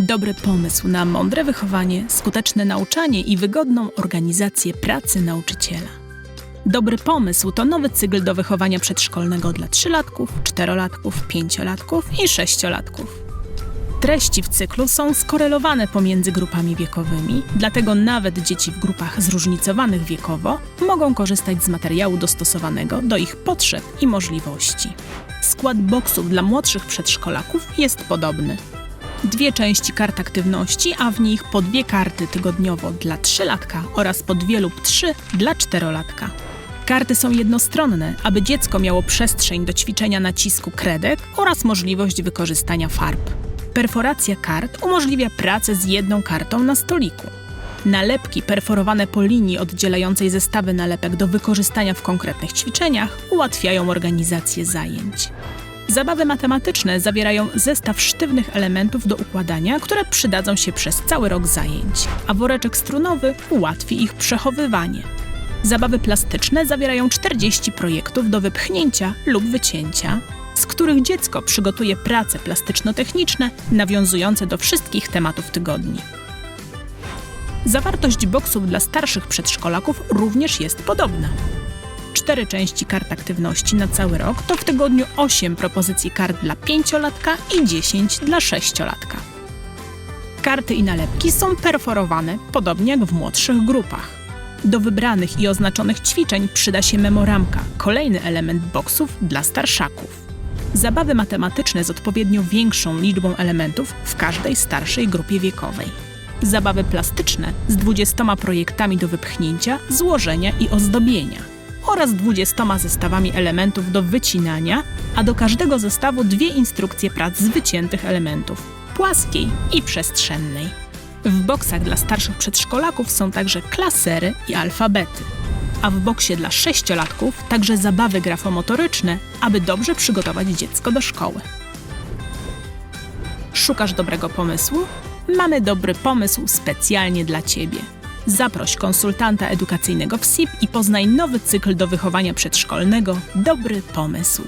Dobry pomysł na mądre wychowanie, skuteczne nauczanie i wygodną organizację pracy nauczyciela. Dobry pomysł to nowy cykl do wychowania przedszkolnego dla trzylatków, czterolatków, pięciolatków i sześciolatków. Treści w cyklu są skorelowane pomiędzy grupami wiekowymi, dlatego nawet dzieci w grupach zróżnicowanych wiekowo mogą korzystać z materiału dostosowanego do ich potrzeb i możliwości. Skład boksów dla młodszych przedszkolaków jest podobny. Dwie części kart aktywności, a w nich po dwie karty tygodniowo dla trzylatka oraz po dwie lub trzy dla czterolatka. Karty są jednostronne, aby dziecko miało przestrzeń do ćwiczenia nacisku kredek oraz możliwość wykorzystania farb. Perforacja kart umożliwia pracę z jedną kartą na stoliku. Nalepki perforowane po linii oddzielającej zestawy nalepek do wykorzystania w konkretnych ćwiczeniach ułatwiają organizację zajęć. Zabawy matematyczne zawierają zestaw sztywnych elementów do układania, które przydadzą się przez cały rok zajęć, a woreczek strunowy ułatwi ich przechowywanie. Zabawy plastyczne zawierają 40 projektów do wypchnięcia lub wycięcia, z których dziecko przygotuje prace plastyczno-techniczne nawiązujące do wszystkich tematów tygodni. Zawartość boksów dla starszych przedszkolaków również jest podobna. Cztery części kart aktywności na cały rok to w tygodniu 8 propozycji kart dla pięciolatka i 10 dla sześciolatka. Karty i nalepki są perforowane, podobnie jak w młodszych grupach. Do wybranych i oznaczonych ćwiczeń przyda się memoramka, kolejny element boksów dla starszaków. Zabawy matematyczne z odpowiednio większą liczbą elementów w każdej starszej grupie wiekowej. Zabawy plastyczne z 20 projektami do wypchnięcia, złożenia i ozdobienia oraz 20 zestawami elementów do wycinania, a do każdego zestawu dwie instrukcje prac z wyciętych elementów płaskiej i przestrzennej. W boksach dla starszych przedszkolaków są także klasery i alfabety, a w boksie dla sześciolatków także zabawy grafomotoryczne, aby dobrze przygotować dziecko do szkoły. Szukasz dobrego pomysłu? Mamy dobry pomysł specjalnie dla Ciebie. Zaproś konsultanta edukacyjnego w SIP i poznaj nowy cykl do wychowania przedszkolnego Dobry Pomysł.